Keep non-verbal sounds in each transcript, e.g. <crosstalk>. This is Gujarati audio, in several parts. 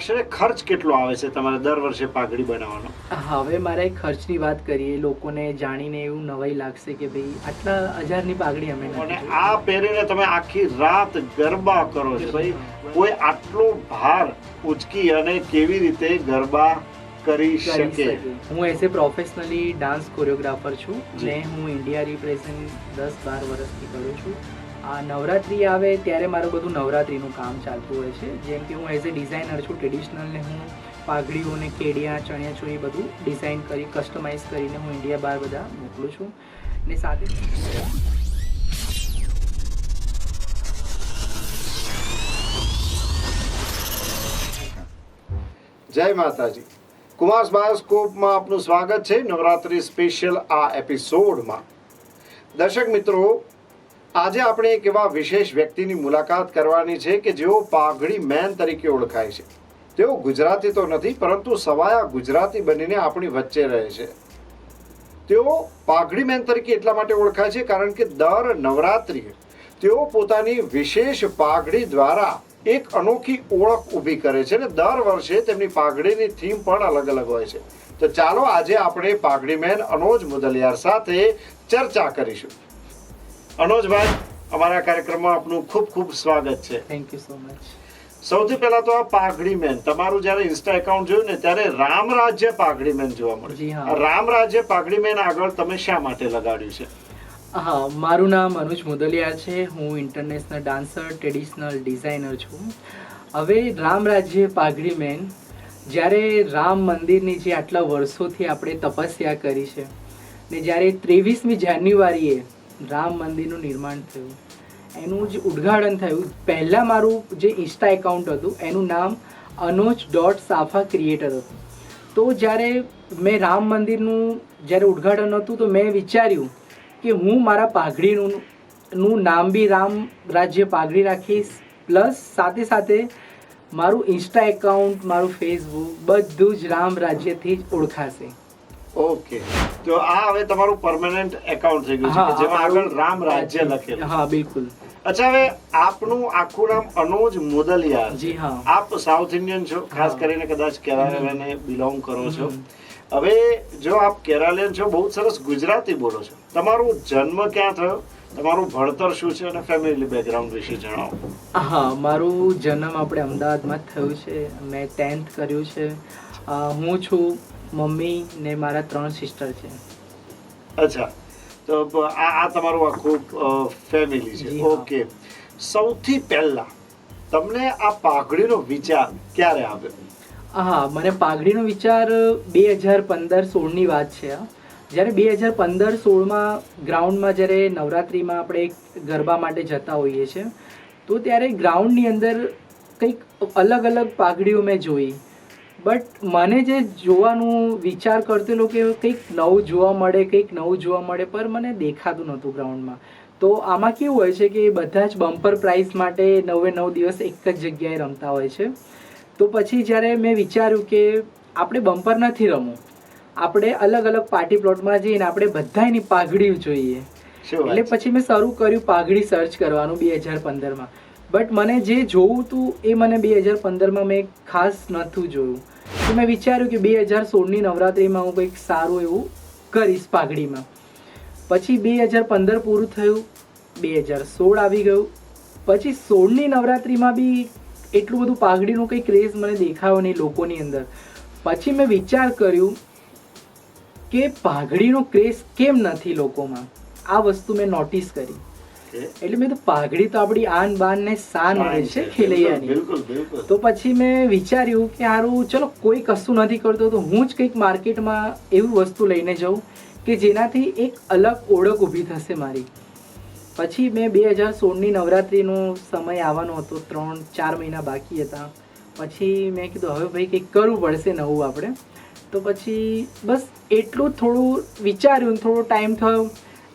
આશરે ખર્ચ કેટલો આવે છે તમારે દર વર્ષે પાઘડી બનાવવાનો? હવે મારે ખર્ચની વાત કરીએ લોકોને જાણીને એવું નવાઈ લાગશે કે ભાઈ આટલા હજારની પાઘડી અમે અને આ પહેરીને તમે આખી રાત ગરબા કરો છો ભાઈ. કોઈ આટલો ભાર ઉચકી અને કેવી રીતે ગરબા કરી શકે. હું as a professionally dance choreographer છું જે. હું ઇન્ડિયા રિપ્રેઝેન્ટ દસ બાર વર્ષથી કરું છું. આ નવરાત્રિ આવે ત્યારે મારું બધું નવરાત્રિનું કામ ચાલતું હોય છે. જેમ કે હું એઝ એ ડિઝાઇનર છું ટ્રેડિશનલને હું પાઘડીઓને કેડિયા, ચણિયા ચોળી બધું ડિઝાઇન કરી કસ્ટમાઇઝ કરીને હું ઇન્ડિયા બહાર બધા મોકલું છું. ને સાથે જય માતાજી. કુમાર બાયોસ્કોપમાં આપનું સ્વાગત છે નવરાત્રી સ્પેશિયલ આ એપિસોડમાં દર્શક મિત્રો આજે આપણે એક એવા વિશેષ વ્યક્તિની મુલાકાત કરવાની છે કે જેઓ પાઘડી મેન તરીકે ઓળખાય છે. તેઓ ગુજરાતી તો નથી, પરંતુ સવાયા ગુજરાતી બનીને આપણી વચ્ચે રહે છે. તેઓ પાઘડી મેન તરીકે એટલા માટે ઓળખાય છે કારણ કે દર નવરાત્રિએ તેઓ પોતાની વિશેષ પાઘડી દ્વારા એક અનોખી ઓળખ ઊભી કરે છે અને દર વર્ષે તેમની પાઘડીની થીમ પણ અલગ અલગ હોય છે. તો ચાલો આજે આપણે પાઘડી મેન અનોજ મુદલિયાર સાથે ચર્ચા કરીશું. અનોજભાઈ અમારા કાર્યક્રમમાં આપનું ખૂબ ખૂબ સ્વાગત છે. થેન્ક યુ સો મચ સૌથી પહેલા તો આ પાઘડી મેન. તમારું જ્યારે ઇન્સ્ટા એકાઉન્ટ જોયું ને ત્યારે રામ રાજ્ય પાઘડી મેન જોવા મળે હા. રામ રાજ્ય પાઘડી મેન આગળ તમે શા માટે લગાડ્યું છે? હા મારું નામ અનુજ મુદલિયા છે. હું ઇન્ટરનેશનલ ડાન્સર ટ્રેડિશનલ ડિઝાઇનર છું. હવે રામ રાજ્ય પાઘડી મેન જ્યારે રામ મંદિરની જે આટલા વર્ષોથી આપણે તપસ્યા કરી છે ને જ્યારે ત્રેવીસમી જાન્યુઆરીએ રામ મંદિરનું નિર્માણ થયું. એનું જે ઉદ્ઘાટન થયું, પહેલાં મારું જે ઇન્સ્ટા એકાઉન્ટ હતું, એનું નામ અનોજ ડોટ સાફા ક્રિએટર હતું. તો જ્યારે મેં રામ મંદિરનું જ્યારે ઉદ્ઘાટન હતું, તો મેં વિચાર્યું કે હું મારા પાઘડીનું, નું નામ બી રામ રાજ્ય પાઘડી રાખીશ પ્લસ સાથે સાથે મારું ઇન્સ્ટા એકાઉન્ટ મારું ફેસબુક બધું જ રામ રાજ્યથી જ ઓળખાશે. ઓકે. તો આ હવે તમારું પરમેનન્ટ એકાઉન્ટ થઈ ગયું છે જેમાં આગળ રામ રાજ્ય લખેલું હા બિલકુલ. અચ્છા હવે આપનું આખું નામ અનોજ મોદલિયા જી હા. આપ સાઉથ ઇન્ડિયન છો ખાસ કરીને કદાચ કેરાલાને બિલોંગ કરો છો. હવે જો આપ કેરાલિયન છો બહુ સરસ ગુજરાતી બોલો છો. તમારું જન્મ ક્યાં થયો? તમારું ભણતર શું છે અને ફેમિલી બેકગ્રાઉન્ડ વિશે જણાવો. હા મારું જન્મ આપણે અમદાવાદમાં જ થયું છે. મેં ટેન્થ કર્યું છે. હું છું મમ્મી ને મારા ત્રણ સિસ્ટર છે. અચ્છા. તો આ આ તમારું આખું ફેમિલી છે. ઓકે. સૌથી પહેલા તમને આ પાઘડીનો વિચાર ક્યારે આવ્યો? હા મને પાઘડીનો વિચાર બે હજાર પંદર સોળની વાત છે જ્યારે બે હજાર પંદર સોળમાં ગ્રાઉન્ડમાં જ્યારે નવરાત્રિમાં આપણે ગરબા માટે જતા હોઈએ છીએ તો ત્યારે ગ્રાઉન્ડની અંદર કંઈક અલગ અલગ પાઘડીઓ મેં જોઈ. બટ મને જે જોવાનું વિચાર કરતેલો કે કંઈક નવું જોવા મળે કંઈક નવું જોવા મળે પર મને દેખાતું નહોતું ગ્રાઉન્ડમાં તો આમાં કેવું હોય છે કે બધા જ બમ્પર પ્રાઇઝ માટે નવે નવ દિવસ એક જ જગ્યાએ રમતા હોય છે. તો પછી જ્યારે મેં વિચાર્યું કે આપણે બમ્પર નથી રમવું આપણે અલગ અલગ પાર્ટી પ્લોટમાં જઈને આપણે બધાની પાઘડી જોઈએ. એટલે પછી મેં શરૂ કર્યું પાઘડી સર્ચ કરવાનું બે હજાર પંદરમાં. બટ મને જે જોવું હતું એ મને બે હજાર પંદરમાં મેં ખાસ નહોતું જોયું. તો મેં વિચાર્યું કે બે હજાર સોળની નવરાત્રિમાં હું કંઈક સારું એવું કરીશ પાઘડીમાં. પછી બે હજાર પંદર પૂરું થયું, બે હજાર સોળ આવી ગયું. પછી સોળની નવરાત્રિમાં બી એટલું બધું પાઘડીનું કંઈ ક્રેઝ મને દેખાયો નહીં લોકોની અંદર. પછી મેં વિચાર કર્યું કે પાઘડીનો ક્રેઝ કેમ નથી લોકોમાં? આ વસ્તુ મેં નોટિસ કરી. એટલે મેં તો પાઘડી તો આપણી આન બાન ને શાન હોય છે ખેલૈયાની. બિલકુલ બિલકુલ તો પછી મેં વિચાર્યું કે સારું ચલો કોઈ કશું નથી કરતો તો હું જ કંઈક માર્કેટમાં એવું વસ્તુ લઈને જાઉં કે જેનાથી એક અલગ ઓળખ ઊભી થશે મારી. પછી મેં બે હજાર સોળની નવરાત્રિનો સમય આવવાનો હતો ત્રણ ચાર મહિના બાકી હતા. પછી મેં કીધું હવે ભાઈ કંઈક કરવું પડશે નવું આપણે. તો પછી બસ એટલું થોડું વિચાર્યું થોડો ટાઈમ થયો.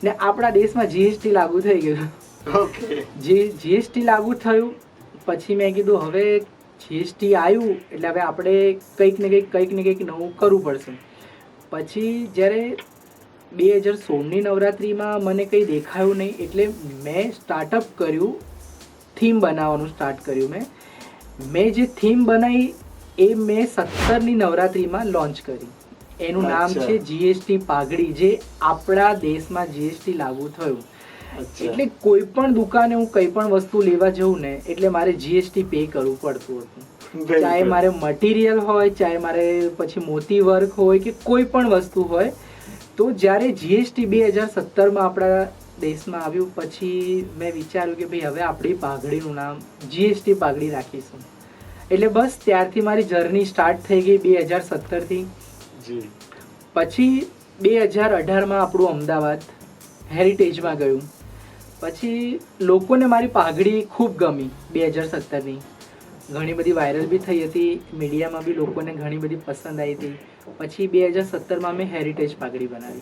ને આપણા દેશમાં જીએસટી લાગુ થઈ ગયું. ઓકે જી જીએસટી લાગુ થયું પછી મેં કીધું હવે જીએસટી આવ્યું એટલે હવે આપણે કંઈક ને કંઈક કંઈક ને કંઈક નવું કરવું પડશે. પછી જ્યારે બે હજાર સોળની નવરાત્રિમાં મને કંઈ દેખાયું નહીં એટલે મેં સ્ટાર્ટઅપ કર્યું થીમ બનાવવાનું સ્ટાર્ટ કર્યું મેં. મેં જે થીમ બનાવી એ મેં સત્તરની નવરાત્રિમાં લોન્ચ કરી. એનું નામ છે જીએસટી પાઘડી જે આપણા દેશમાં જીએસટી લાગુ થયું. એટલે કોઈ પણ દુકાને હું કંઈ પણ વસ્તુ લેવા જઉં ને એટલે મારે જીએસટી પે કરવું પડતું હતું. ચાહે મારે મટીરિયલ હોય ચાહે મારે પછી મોતી વર્ક હોય કે કોઈ પણ વસ્તુ હોય તો જ્યારે જીએસટી બે હજાર સત્તરમાં આપણા દેશમાં આવ્યું પછી મેં વિચાર્યું કે ભાઈ હવે આપણી પાઘડીનું નામ જીએસટી પાઘડી રાખીશું. એટલે બસ ત્યારથી મારી જર્ની સ્ટાર્ટ થઈ ગઈ બે હજાર સત્તરથી. પછી બે હજાર અઢારમાં આપણું અમદાવાદ હેરિટેજમાં ગયું. પછી લોકોને મારી પાઘડી ખૂબ ગમી બે હજાર સત્તરની. ઘણી બધી વાયરલ બી થઈ હતી, મીડિયામાં બી લોકોને ઘણી બધી પસંદ આવી હતી. પછી બે હજાર સત્તરમાં મેં હેરિટેજ પાઘડી બનાવી.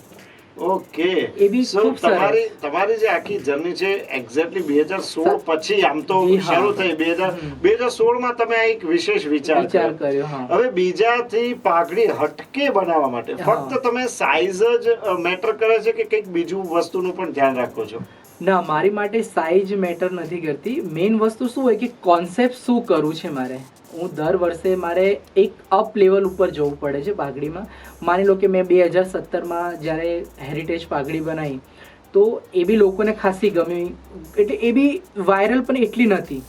ઓકે. એ બી ખૂબ તમારી તમારી જે આખી જર્ની છે એક્ઝેક્ટલી બે હજાર સોળ પછી આમ તો શરૂ થઈ બે હજાર હમ. બે હજાર સોળમાં તમે એક વિશેષ વિચાર કર્યો. હવે બીજાથી પાઘડી હટકે બનાવવા માટે ફક્ત તમે સાઈઝ જ મેટર કરે છે કે કંઈક બીજું વસ્તુનું પણ ધ્યાન રાખો છો? ના મારી માટે સાઈઝ મેટર નથી કરતી. મેઇન વસ્તુ શું હોય કે કોન્સેપ્ટ શું કરવું છે મારે? હું દર વર્ષે મારે એક અપ લેવલ ઉપર જવું પડે છે પાઘડીમાં. માની લો કે મેં બે હજાર સત્તરમાં જ્યારે હેરિટેજ પાઘડી બનાવી, તો એ બી લોકોને ખાસી ગમી. એટલે એ બી વાયરલ પણ એટલી નથી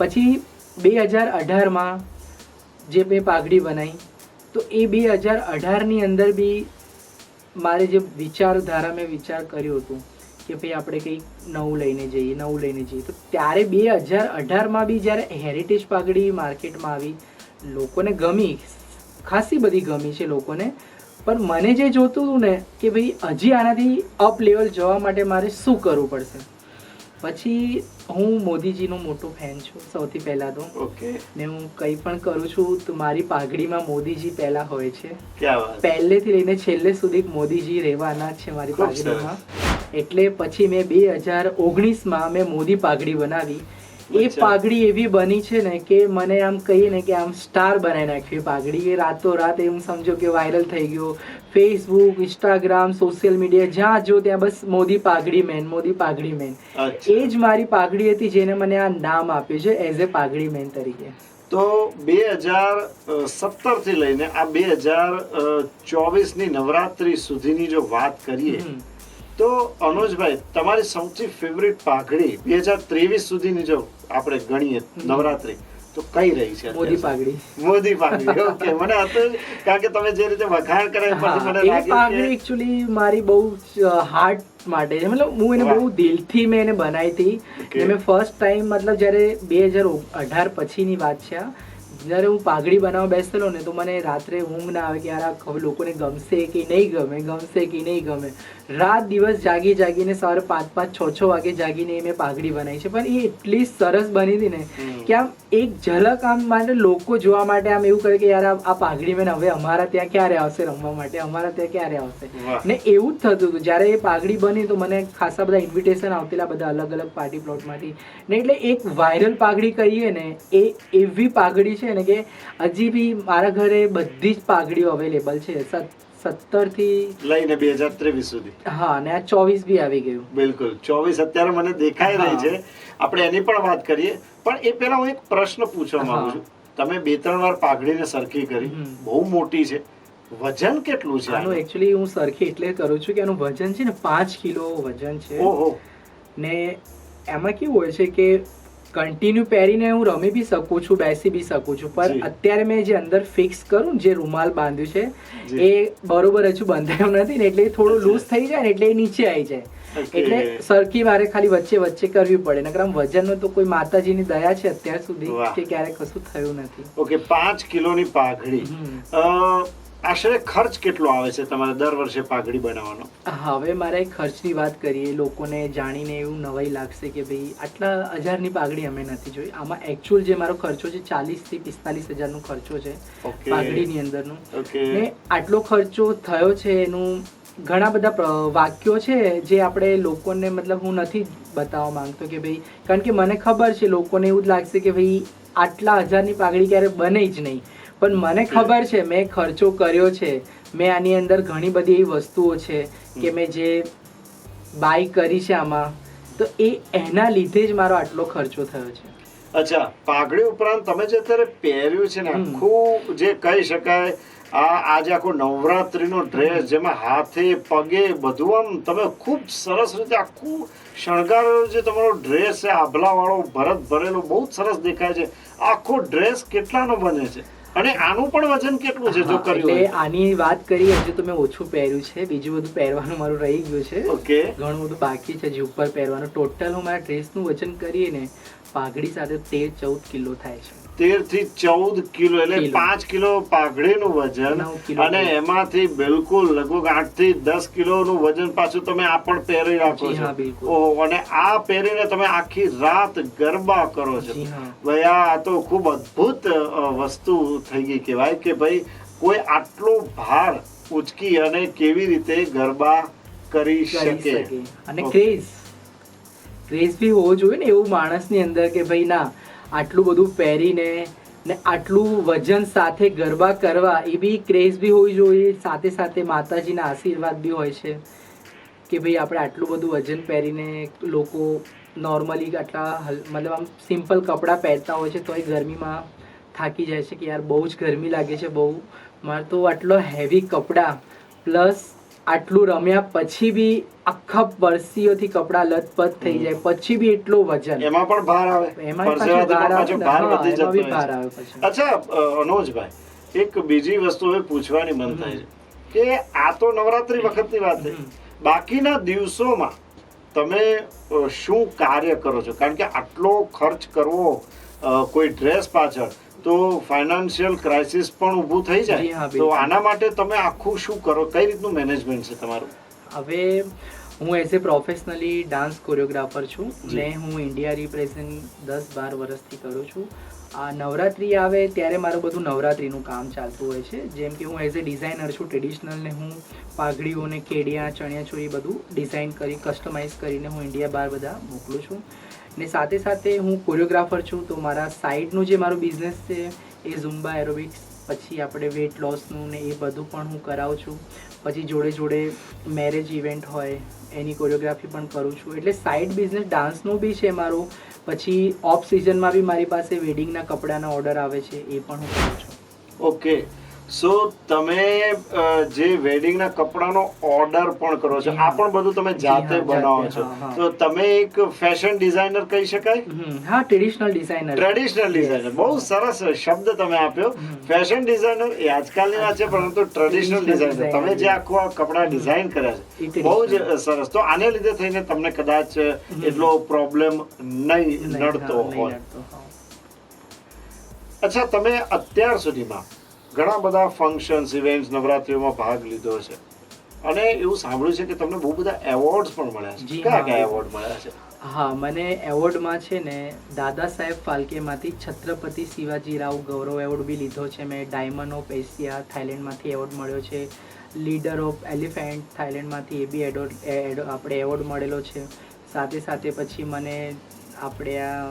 પછી બે હજાર અઢારમાં જે મેં પાઘડી બનાવી, તો એ બે હજાર અઢારની અંદર બી મારે જે વિચારધારા મેં વિચાર કર્યો હતું કે ભાઈ આપણે કંઈક નવું લઈને જઈએ નવું લઈને જઈએ. તો ત્યારે બે હજાર અઢારમાં બી જ્યારે હેરિટેજ પાઘડી માર્કેટમાં આવી લોકોને ગમી ખાસી બધી ગમી છે લોકોને. પણ મને જે જોતું હતું ને કે ભાઈ હજી આનાથી અપ લેવલ જવા માટે મારે શું કરવું પડશે? પછી હું મોદીજીનો મોટો ફેન છું સૌથી પહેલાં તો. ઓકે ને હું કંઈ પણ કરું છું તો મારી પાઘડીમાં મોદીજી પહેલા હોય છે. પહેલેથી લઈને છેલ્લે સુધી મોદીજી રહેવાના જ છે મારી પાઘડીમાં. એટલે પછી મેં બે હજાર ઓગણીસમાં મેં મોદી પાઘડી બનાવી. એ પાઘડી એવી બની છે ને કે મને આમ કહીએ ને કે આમ સ્ટાર બનાવી નાખ્યું એ પાઘડી. એ રાતો રાત એમ સમજો કે વાયરલ થઈ ગયો. ફેસબુક ઇન્સ્ટાગ્રામ સોશિયલ મીડિયા જ્યાં જો ત્યાં બસ મોદી પાઘડી મેન મોદી પાઘડી મેન એ જ મારી પાઘડી હતી જેને મને આ નામ આપ્યું છે એઝ એ પાઘડી મેન તરીકે. તો બે હજાર સત્તરથી લઈને આ બે હજાર ચોવીસની નવરાત્રી સુધીની જો વાત કરીએ. તો અનુજભાઈ તમારી સૌથી ફેવરિટ પાઘડી બે હજાર ત્રેવીસ સુધીની જો આપણે ગણીએ નવરાત્રી તો કઈ રહી છે મોદી પાઘડી. મોદી પાઘડી ઓકે મને હતું કારણ કે તમે જે રીતે વખાણ કરે પછી મને લાગે પાઘડી એક્ચ્યુઅલી મારી બહુ હાર્ટ માટે મતલબ હું એને બહુ દિલથી મેં એને બનાવી હતી. મેં ફર્સ્ટ ટાઈમ મતલબ જ્યારે બે હજાર અઢાર પછીની વાત છે જ્યારે હું પાઘડી બનાવવા બેસેલો ને તો મને રાત્રે ઊંઘ ના આવે કે યાર આ લોકોને ગમશે કે નહીં ગમે ગમશે કે નહીં ગમે. રાત દિવસ જાગી જાગીને સવારે પાંચ પાંચ છ છ વાગે જાગીને એ મેં પાઘડી બનાવી છે. પણ એ એટલી સરસ બની હતી ને કે આમ એક ઝલક આમ માટે લોકો જોવા માટે આમ એવું કરે કે યાર આ પાઘડી મેં હવે અમારા ત્યાં ક્યારે આવશે રમવા માટે? અમારા ત્યાં ક્યારે આવશે? ને એવું જ થતું હતું. જ્યારે એ પાઘડી બની તો મને ખાસા બધા ઇન્વિટેશન આવતેલા બધા અલગ અલગ પાર્ટી પ્લોટમાંથી ને એટલે એક વાયરલ પાઘડી કહીએ ને એ એવી પાઘડી છે ને કે હજી બી મારા ઘરે બધી જ પાઘડીઓ અવેલેબલ છે. સત્તરથી લઈને બે હજાર ત્રેવીસ સુધી. હા અને આ ચોવીસ બી આવી ગયું. બિલકુલ. ચોવીસ અત્યારે મને દેખાઈ રહી છે. આપણે એની પણ વાત કરીએ. પણ એ પહેલા હું એક પ્રશ્ન પૂછવા માંગુ છું. તમે બે ત્રણ વાર પાઘડીને સરખી કરી. બહુ મોટી છે. વજન કેટલું છે આનું? એકચ્યુઅલી હું સરખી એટલે કરું છું કે એનું વજન છે ને પાંચ કિલો વજન છે. ઓહો. ને એમાં કેવું હોય છે કે કન્ટિન્યુ પહેરીને હું રમી બી શકું છું બેસી બી શકું છું. પણ અત્યારે મેં જે અંદર ફિક્સ કરું જે રૂમાલ બાંધ્યું છે એ બરોબર હજુ બંધાયું નથી ને એટલે થોડું લૂઝ થઈ જાય ને એટલે એ નીચે આવી જાય. એટલે સરખી મારે ખાલી વચ્ચે વચ્ચે કરવી પડે નકર આમ વજનનો તો કોઈ માતાજીની દયા છે અત્યાર સુધી કે ક્યારે કશું થયું નથી. ઓકે પાંચ કિલોની પાઘડી. આશરે ખર્ચ કેટલો આવે છે તમારે દર વર્ષે પાઘડી બનાવવાનો? હવે મારે ખર્ચની વાત કરીએ લોકોને જાણીને એવું નવાઈ લાગશે કે ભાઈ આટલા હજારની પાઘડી અમે નથી જોઈ. આમાં એકચ્યુઅલ જે મારો ખર્ચો છે ચાલીસથી પિસ્તાલીસ હજારનો ખર્ચો છે પાઘડીની અંદરનો. ને આટલો ખર્ચો થયો છે એનું ઘણા બધા વાક્યો છે જે આપણે લોકોને મતલબ હું નથી બતાવવા માંગતો કે ભાઈ કારણ કે મને ખબર છે લોકોને એવું જ લાગશે કે ભાઈ આટલા હજારની પાઘડી ક્યારે બને જ નહીં. પણ મને ખબર છે મેં ખર્ચો કર્યો છે. મેં આની અંદર ઘણી બધી એવી વસ્તુઓ છે કે મેં જે બાય કરી છે આમાં. તો એ એના લીધે જ મારો આટલો ખર્ચો થયો છે. અચ્છા પાઘડી ઉપરાંત તમે જે અત્યારે પહેર્યું છે ને. આખું જે કહી શકાય આ આજે આખો નવરાત્રીનો ડ્રેસ જેમાં હાથે પગે બધું આમ તમે ખૂબ સરસ રીતે આખું શણગારેલો જે તમારો ડ્રેસ છે આભલાવાળો ભરત ભરેલો બહુ જ સરસ દેખાય છે. આખો ડ્રેસ કેટલાનો બને છે? અને આનું પણ વજન કેટલું છે? જો કર્યું એટલે આની વાત કરીએ હજુ તો મેં ઓછું પહેર્યું છે બીજું બધું પહેરવાનું મારું રહી ગયું છે. ઓકે. ઘણું બધું બાકી છે જે ઉપર પહેરવાનું. ટોટલ હું મારા ડ્રેસનું વજન કરીએ ને પાઘડી સાથે તેર ચૌદ કિલો થાય છે. તેરથી ચૌદ કિલો એટલે પાંચ કિલો પાઘડીનું વજન અને એમાંથી બિલકુલ લગભગ આઠથી દસ કિલોનું વજન પાછું તમે આ પણ પહેરી રાખો છો. ઓહો, અને આ પહેરીને તમે આખી રાત ગરબા કરો છો. ભાઈ આ તો ખૂબ અદ્ભુત વસ્તુ થઈ ગઈ કહેવાય કે ભાઈ કોઈ આટલો ભાર ઉચકી અને કેવી રીતે ગરબા કરી શકે. અને ક્રેઝ. ક્રેઝ બી હોવો જોઈએ ને એવું માણસની અંદર કે ભાઈ ના આટલું બધું પહેરીને ને આટલું વજન સાથે ગરબા કરવા એ બી ક્રેઝ બી હોવી જોઈએ. સાથે સાથે માતાજીના આશીર્વાદ બી હોય છે કે ભાઈ આપણે આટલું બધું વજન પહેરીને લોકો નોર્મલી આટલા મતલબ આમ સિમ્પલ કપડાં પહેરતા હોય છે તો એ ગરમીમાં થાકી જાય છે કે યાર બહુ જ ગરમી લાગે છે બહુ. મારે તો આટલો હેવી કપડાં પ્લસ આટલું રમ્યા પછી બી આખા પરસીઓથી કપડાં લથપથ થઈ જાય. પછી બી એટલો વજન. એમાં પણ ભાર આવે. એમાં ભાર આવે ભાર વધી જતો હોય ભાર આવે પછી. અચ્છા અનોજભાઈ એક બીજી વસ્તુ હવે પૂછવાની મન થાય છે કે આ તો નવરાત્રી વખતની વાત છે. બાકીના દિવસોમાં તમે શું કાર્ય કરો છો? કારણ કે આટલો ખર્ચ કરવો કોઈ ડ્રેસ પાછળ તો ફાઇનાન્શિયલ ક્રાઇસિસ પણ ઊભું થઈ જાય. તો આના માટે તમે આખું શું કરો? કઈ રીતનું મેનેજમેન્ટ છે તમારું? હવે હું as a professionally dance choreographer છું ને હું ઇન્ડિયા રિપ્રેઝન્ટ દસ બાર વર્ષથી કરું છું. આ નવરાત્રિ આવે ત્યારે મારું બધું નવરાત્રિનું કામ ચાલતું હોય છે. જેમ કે હું એઝ એ ડિઝાઇનર છું ટ્રેડિશનલ ને હું પાઘડીઓને કેડિયા ચણિયાચોળી બધું ડિઝાઇન કરી કસ્ટમાઇઝ કરીને હું ઇન્ડિયા બહાર બધા મોકલું છું. ને સાથે સાથે હું કોરિયોગ્રાફર છું, તો મારા સાઈડનું જે મારું બિઝનેસ છે, એ ઝુમ્બા એરોબિક્સ પછી આપણે વેટ લોસનું ને એ બધું પણ હું કરાવું છું. પછી જોડે જોડે મેરેજ ઇવેન્ટ હોય, એની કોરિયોગ્રાફી પણ કરું છું. એટલે સાઇડ બિઝનેસ ડાન્સનું બી છે મારું. પછી ઓફ સિઝનમાં બી મારી પાસે વેડિંગના કપડાના ઓર્ડર આવે છે, એ પણ હું કરું છું. ઓકે સો તમે જે વેડિંગના કપડાનો ઓર્ડર પણ કરો છો આ પણ બધું તમે જાતે બનાવો છો. તો તમે એક ફેશન ડિઝાઇનર કહી શકાય? હા ટ્રેડિશનલ ડિઝાઇનર ટ્રેડિશનલ ડિઝાઇનર બહુ સરસ શબ્દ તમે આપ્યો. ફેશન ડિઝાઇનર એ આજકાલની વાત છે પરંતુ ટ્રેડિશનલ ડિઝાઇનર તમે જે. આખું આ કપડા ડિઝાઇન કર્યા છે બહુ જ સરસ. તો આને લીધે થઈને તમને કદાચ એટલો પ્રોબ્લેમ નહીં, નડતો હોય. અચ્છા તમે અત્યાર સુધીમાં ઘણા બધા ફંક્શન્સ ઇવેન્ટ્સ નવરાત્રીઓમાં ભાગ લીધો છે. અને એવું સાંભળ્યું છે કે તમને બહુ બધા એવોર્ડ્સ પણ મળ્યા છે. કયા. કયા એવોર્ડ મળ્યા છે? હા મને એવોર્ડમાં છે ને દાદા સાહેબ ફાલ્કેમાંથી છત્રપતિ શિવાજી રાવ ગૌરવ એવોર્ડ બી લીધો છે. મેં ડાયમંડ ઓફ એશિયા થાઇલેન્ડમાંથી એવોર્ડ મળ્યો છે. લીડર ઓફ એલિફેન્ટ થાઇલેન્ડમાંથી એ બી એડોર્ડ આપણે એવોર્ડ મળેલો છે. સાથે સાથે પછી મને આપણે આ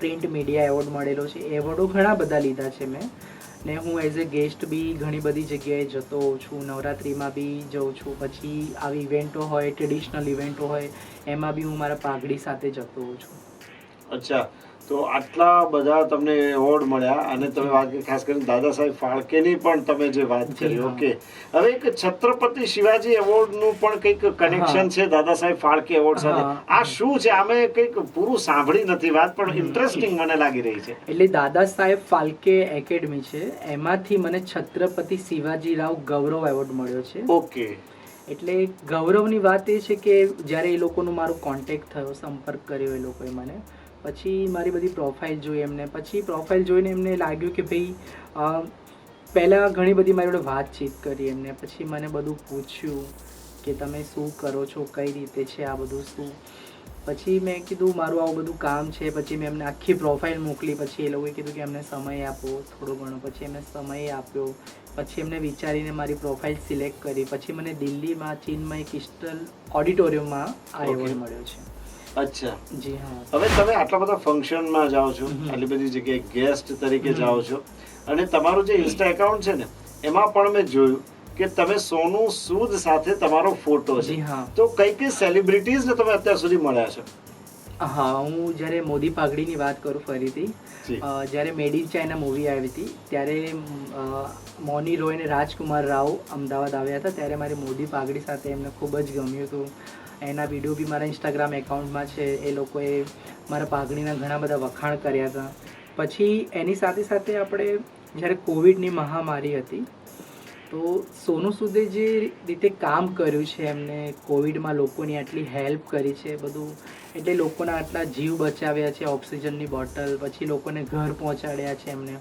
પ્રિન્ટ મીડિયા એવોર્ડ મળેલો છે. એવોર્ડો ઘણા બધા લીધા છે મેં. ને હું એઝ એ ગેસ્ટ બી ઘણી બધી જગ્યાએ જતો હોઉં છું. નવરાત્રિમાં બી જઉં છું. પછી આવી ઇવેન્ટો હોય ટ્રેડિશનલ ઇવેન્ટો હોય, એમાં બી હું મારા પાઘડી સાથે જતો હોઉં છું. અચ્છા. તો આટલા બધા તમને એવોર્ડ મળ્યા અને તમે વાત ખાસ કરીને દાદા સાહેબ ફાળકેની પણ તમે જે વાત કરી ઓકે. હવે એક છત્રપતિ શિવાજી એવોર્ડનું પણ કંઈક કનેક્શન છે દાદા સાહેબ ફાળકે એવોર્ડ સાથે. આ શું છે? આમે કંઈક પૂરું સાંભળી નથી વાત પણ ઇન્ટરેસ્ટિંગ મને લાગી રહી છે. એટલે દાદા સાહેબ ફાલ્કે એકેડમી છે એમાંથી મને છત્રપતિ શિવાજી રાવ ગૌરવ એવોર્ડ મળ્યો છે. ઓકે. એટલે ગૌરવની વાત એ છે કે જ્યારે એ લોકોનો મારો કોન્ટેક્ટ થયો સંપર્ક કર્યો એ લોકોએ મને પછી મારી બધી પ્રોફાઇલ જોઈ એમને. પછી પ્રોફાઇલ જોઈને એમને લાગ્યું કે ભાઈ પહેલાં ઘણી બધી મારી જોડે વાતચીત કરી એમને. પછી મને બધું પૂછ્યું કે તમે શું કરો છો કઈ રીતે છે આ બધું શું. પછી મેં કીધું મારું આવું બધું કામ છે. પછી મેં એમને આખી પ્રોફાઇલ મોકલી. પછી એ લોકોએ કીધું કે એમને સમય આપો થોડો ઘણો. પછી એમને સમય આપ્યો. પછી એમને વિચારીને મારી પ્રોફાઇલ સિલેક્ટ કરી. પછી મને દિલ્હીમાં ચીનમાં એક ઇસ્ટલ ઓડિટોરિયમમાં આ એવોર્ડ મળ્યો છે. અચ્છા. જી હા. હવે તમે આટલા બધા ફંક્શનમાં જાઓ છો. આટલી બધી જગ્યાએ ગેસ્ટ તરીકે જાઓ છો અને તમારું જે ઇન્સ્ટા એકાઉન્ટ છે ને એમાં પણ મેં જોયું કે તમે સોનું સૂદ સાથે તમારો ફોટો છે. તો કઈ કઈ સેલિબ્રિટીઝને તમે અત્યાર સુધી મળ્યા છો? હા હું જ્યારે મોદી પાઘડીની વાત કરું ફરીથી જ્યારે મેડ ઇન ચાઇના મૂવી આવી હતી ત્યારે મોની રોય અને રાજકુમાર રાવ અમદાવાદ આવ્યા હતા ત્યારે મારી મોદી પાઘડી સાથે એમને ખૂબ જ ગમ્યું હતું. એના વીડિયો બી મારા ઇન્સ્ટાગ્રામ એકાઉન્ટમાં છે. એ લોકોએ મારા પાઘડીના ઘણા બધા વખાણ કર્યા હતા. પછી એની સાથે સાથે આપણે જ્યારે કોવિડની મહામારી હતી, તો સોનુ સૂદે જે રીતે કામ કર્યું છે, એમને કોવિડમાં લોકોની આટલી હેલ્પ કરી છે, બધું, એટલે લોકોના આટલા જીવ બચાવ્યા છે, ઓક્સિજનની બોટલ, પછી લોકોને ઘર પહોંચાડ્યા છે એમને.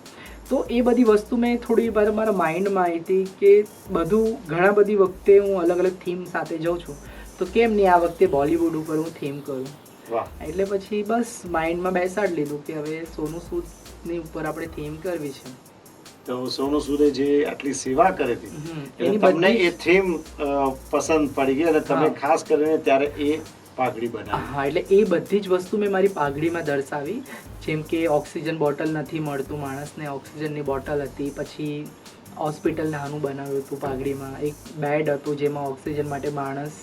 તો એ બધી વસ્તુ મેં થોડી વાર મારા માઇન્ડમાં આવી હતી કે બધું, ઘણા બધી વખતે હું અલગ અલગ થીમ સાથે જાઉં છું. તો કેમ નહીં આ વખતે બોલિવૂડ ઉપર હું થીમ કરું? એટલે પછી બસ માઇન્ડમાં બેસાડી લીધું કે હવે સોનુ સૂદની ઉપર આપણે થીમ કરવી છે. તો સોનુ સૂદે જે આટલી સેવા કરી હતી તમને એ થીમ પસંદ પડી ગઈ અને તમે ખાસ કરીને ત્યારે એ પાઘડી બનાવી. હા એટલે એ બધી જ વસ્તુ મેં મારી પાઘડીમાં દર્શાવી. જેમ કે ઓક્સિજન બોટલ નથી મળતું માણસને ઓક્સિજનની બોટલ હતી પછી હોસ્પિટલ નાનું બનાવ્યું હતું પાઘડીમાં. એક બેડ હતું જેમાં ઓક્સિજન માટે માણસ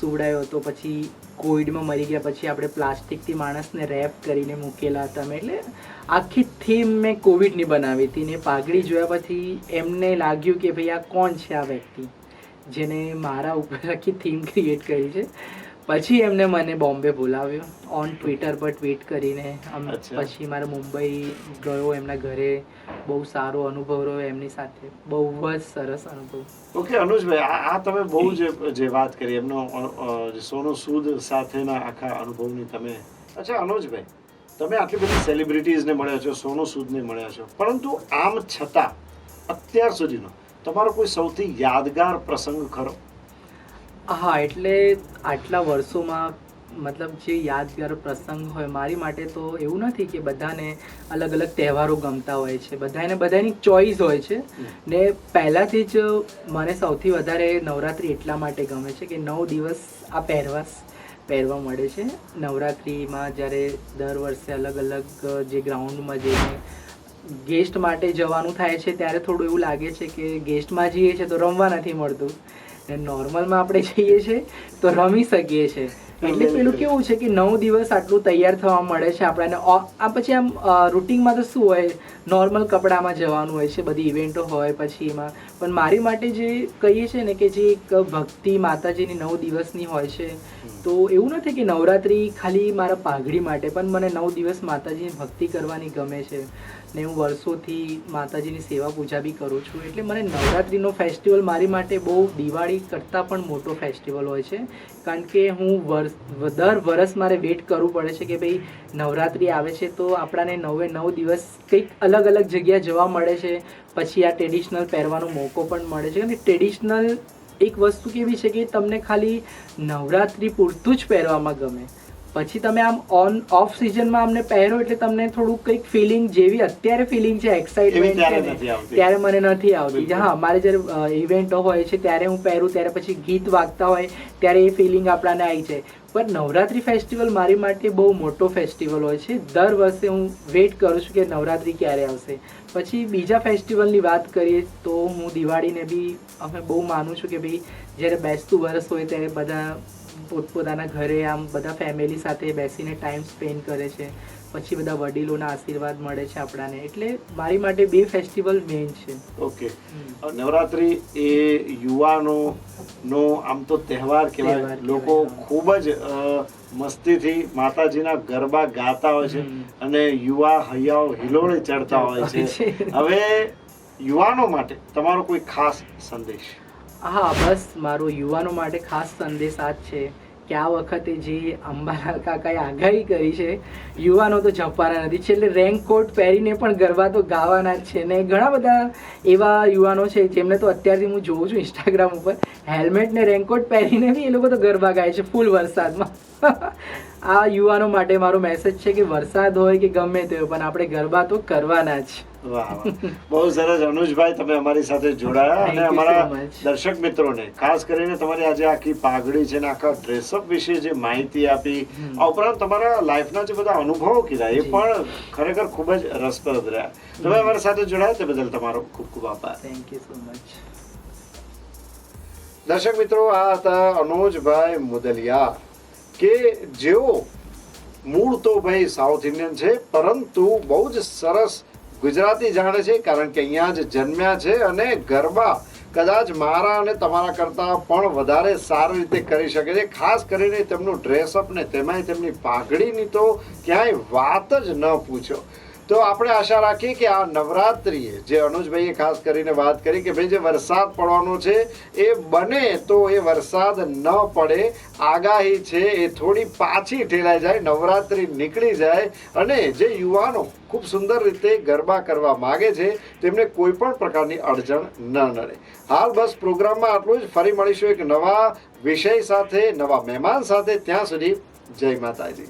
સુવડાયો હતો પછી કોવિડમાં મરી ગયા પછી આપણે પ્લાસ્ટિકથી માણસને રેપ કરીને મૂકેલા હતા અમે. એટલે આખી થીમ મેં કોવિડની બનાવી હતી ને પાઘડી જોયા પછી એમને લાગ્યું કે ભાઈ આ કોણ છે આ વ્યક્તિ? જેને મારા ઉપર આખી થીમ ક્રિએટ કરી છે. પછી એમને મને બોમ્બે બોલાવ્યો. ઓન ટ્વિટર પર ટ્વીટ કરીને આમ પછી મારે મુંબઈ ગયો એમના ઘરે બહુ સારો અનુભવ રહ્યો એમની સાથે બહુ જ સરસ અનુભવ. ઓકે અનુજભાઈ આ આ તમે બહુ જ જે વાત કરી એમનો સોનુ સૂદ સાથેના આખા અનુભવની તમે અચ્છા અનુજભાઈ તમે આટલી બધી સેલિબ્રિટીઝને મળ્યા છો સોનો સૂદને મળ્યા છો. પરંતુ આમ છતાં અત્યાર સુધીનો તમારો કોઈ સૌથી યાદગાર પ્રસંગ ખરો? હા, એટલે આટલા વર્ષોમાં મતલબ જે યાદગાર પ્રસંગ હોય, મારી માટે તો એવું નથી કે બધાને અલગ અલગ તહેવારો ગમતા હોય છે. બધાને બધાની ચોઈસ હોય છે. ને પહેલાંથી જ મને સૌથી વધારે નવરાત્રિ એટલા માટે ગમે છે કે નવ દિવસ આ પહેરવા પહેરવા મળે છે. નવરાત્રિમાં જ્યારે દર વર્ષે અલગ અલગ જે ગ્રાઉન્ડમાં જઈને ગેસ્ટ માટે જવાનું થાય છે, ત્યારે થોડું એવું લાગે છે કે ગેસ્ટમાં જઈએ છીએ તો રમવા નથી મળતું. ને નોર્મલમાં આપણે જઈએ છીએ તો રમી શકીએ છીએ. એટલે પેલું કેવું છે કે નવ દિવસ આટલું તૈયાર થવા મળે છે આપણને. આ પછી આમ રૂટિનમાં તો શું હોય? નોર્મલ કપડામાં જવાનું હોય છે બધી ઇવેન્ટો હોય પછી એમાં. પણ મારી માટે જે કહીએ છીએ ને કે જે એક ભક્તિ માતાજીની નવ દિવસની હોય છે તો એવું નથી કે નવરાત્રિ ખાલી મારા પાઘડી માટે પણ મને નવ દિવસ માતાજીની ભક્તિ કરવાની ગમે છે. ને હું વર્ષોથી માતાજીની સેવા પૂજા બી કરું છું. એટલે મને નવરાત્રિનો ફેસ્ટિવલ મારી માટે બહુ દિવાળી કરતાં પણ મોટો ફેસ્ટિવલ હોય છે. કારણ કે હું વર્ષ દર વરસ મારે વેઇટ કરવું પડે છે કે ભાઈ નવરાત્રિ આવે છે તો આપણાને નવે નવ દિવસ કંઈક અલગ અલગ જગ્યા જવા મળે છે. પછી આ ટ્રેડિશનલ પહેરવાનો મોકો પણ મળે છે. અને ટ્રેડિશનલ એક વસ્તુ કેવી છે કે તમને ખાલી નવરાત્રિ પૂરતું જ પહેરવામાં ગમે. પછી તમે આમ ઓન ઓફ સિઝનમાં અમને પહેરો એટલે તમને થોડું કંઈક ફિલિંગ જેવી અત્યારે ફિલિંગ છે એક્સાઇટમેન્ટ ત્યારે છે મને નથી આવતી. હા મારે જ્યારે ઇવેન્ટો હોય છે ત્યારે હું પહેરું ત્યારે પછી ગીત વાગતા હોય ત્યારે એ ફિલિંગ આપણાને આવી જાય. પણ નવરાત્રિ ફેસ્ટિવલ મારી માટે બહુ મોટો ફેસ્ટિવલ હોય છે. દર વર્ષે હું વેઇટ કરું છું કે નવરાત્રિ ક્યારે આવશે. પછી બીજા ફેસ્ટિવલની વાત કરીએ તો હું દિવાળીને બી અમે બહુ માનું છું કે ભાઈ જ્યારે બેસતું વરસ હોય ત્યારે બધા પોતપોતાના ઘરે આમ બધા ફેમિલી સાથે બેસીને ટાઈમ સ્પેન્ડ કરે છે. પછી બધા વડીલોના આશીર્વાદ મળે છે આપણાને. એટલે મારી માટે બે ફેસ્ટિવલ મેઇન છે. ઓકે નવરાત્રી એ યુવાનો નો આમ તો તહેવાર કહેવાય. લોકો ખૂબ જ મસ્તીથી માતાજીના ગરબા ગાતા હોય છે અને યુવા હૈયાઓ હિલોળે ચડતા હોય છે. <laughs> હવે યુવાનો માટે તમારો કોઈ ખાસ સંદેશ? હા બસ મારો યુવાનો માટે ખાસ સંદેશ આ જ છે. કે આ વખતે જે અંબાલાલ કાકાએ આગાહી કરી છે, યુવાનો તો જપવાના નથી. છેલ્લે રેનકોટ પહેરીને પણ ગરબા તો ગાવાના જ છે ને ઘણા બધા એવા યુવાનો છે જેમને તો અત્યારથી હું જોઉં છું ઇન્સ્ટાગ્રામ ઉપર. હેલ્મેટ ને રેનકોટ પહેરીને બી એ લોકો તો ગરબા ગાય છે ફૂલ વરસાદમાં. <laughs> આ યુવાનો માટે મારો મેસેજ છે કે વરસાદ હોય કે ગમે તે હોય, પણ આપણે ગરબા તો કરવાના જ. બહુ સરસ. અનુજભાઈ તમે અમારી સાથે જોડાયા અને અમારા દર્શક મિત્રોને ખાસ કરીને તમારી આજે આખી પાઘડી છે ને આખા ડ્રેસઅપ વિશે જે માહિતી આપી આ ઉપરાંત તમારા લાઈફના જે બધા અનુભવો કીધા એ પણ ખરેખર ખૂબ જ રસપ્રદ રહ્યા. તમે અમારી સાથે જોડાયા તે બદલ તમારો ખૂબ ખૂબ આભાર. થેન્ક યુ સો મચ દર્શક મિત્રો આ હતા અનુજભાઈ મુદલિયા કે જેઓ મૂળ તો ભાઈ સાઉથ ઇન્ડિયન છે પરંતુ બહુ જ સરસ ગુજરાતી જાણે છે, કારણ કે અહીંયા જ જન્મ્યા છે અને ગરબા કદાચ મારા અને તમારા કરતાં પણ વધારે સારી રીતે કરી શકે છે. ખાસ કરીને તેમનું ડ્રેસઅપ ને તેમાંય તેમની પાઘડીની તો ક્યાંય વાત જ ન પૂછો. તો આપણે આશા રાખીએ કે આ નવરાત્રિએ જે અનુજભાઈએ ખાસ કરીને વાત કરી કે ભાઈ જે વરસાદ પડવાનો છે, એ બને તો એ વરસાદ ન પડે, આગાહી છે, એ થોડી પાછી ઠેલાઈ જાય, નવરાત્રિ નીકળી જાય અને જે યુવાનો ખૂબ સુંદર રીતે ગરબા કરવા માગે છે, તેમને કોઈ પણ પ્રકારની અડચણ ન નડે. હાલ બસ પ્રોગ્રામમાં આટલું જ. ફરી મળીશું એક નવા વિષય સાથે, નવા મહેમાન સાથે. ત્યાં સુધી જય માતાજી.